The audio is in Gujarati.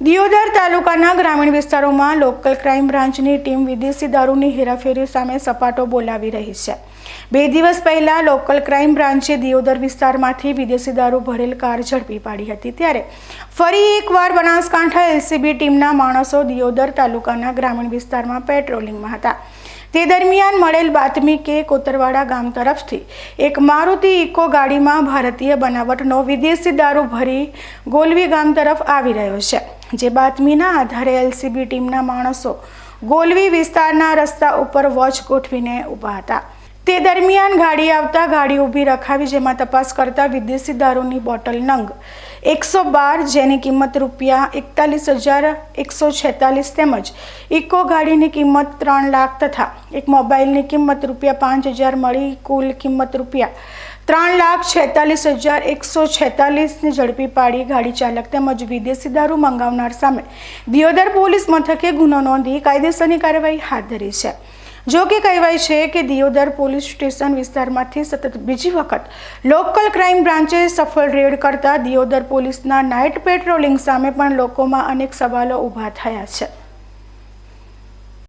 દિયોદર તાલુકાના ગ્રામીણ વિસ્તારોમાં લોકલ ક્રાઇમ બ્રાન્ચની ટીમ વિદેશી દારૂની હેરાફેરી સામે સપાટો બોલાવી રહી છે. બે દિવસ પહેલા લોકલ ક્રાઇમ બ્રાન્ચે દિયોદર વિસ્તારમાંથી વિદેશી દારૂ ભરેલ કાર ઝડપી પાડી હતી. ત્યારે ફરી એકવાર બનાસકાંઠા એલસીબી ટીમના માણસો દિયોદર તાલુકાના ગ્રામીણ વિસ્તારમાં પેટ્રોલિંગમાં હતા. તે દરમિયાન મળેલ બાતમી કે કોતરવાડા ગામ તરફથી એક મારુતિ ઇકો ગાડીમાં ભારતીય બનાવટનો વિદેશી દારૂ ભરી ગોલવી ગામ તરફ આવી રહ્યો છે. જે બાતમીના આધારે એલસીબી ટીમના માણસો ગોલવી વિસ્તારના રસ્તા ઉપર વોચ ગોઠવીને ઊભા હતા. તે દરમિયાન ગાડી આવતા ગાડી ઊભી રખાવી જેમાં તપાસ કરતા વિદેશી દારૂની બોટલ નંગ. એકસો બાર જેની કિંમત રૂપિયા એકતાલીસ હજાર એકસો છેતાલીસ તેમજ ઇકો ગાડીની કિંમત ત્રણ લાખ તથા એક મોબાઈલની કિંમત રૂપિયા પાંચ હજાર મળી કુલ કિંમત રૂપિયા ત્રણ લાખ છેતાલીસ હજાર એકસો છેતાલીસને ઝડપી પાડી ગાડી ચાલક તેમજ વિદેશી દારૂ મંગાવનાર સામે દિયોદર પોલીસ મથકે ગુનો નોંધી કાયદેસરની કાર્યવાહી હાથ ધરી છે. જો કે કહેવાય છે કે દિયોદર પોલીસ સ્ટેશન વિસ્તારમાંથી સતત બીજી વખત લોકલ ક્રાઇમ બ્રાન્ચે સફળ રેડ કરતા દિયોદર પોલીસના નાઇટ પેટ્રોલિંગ સામે પણ લોકોમાં અનેક સવાલો ઊભા થયા છે.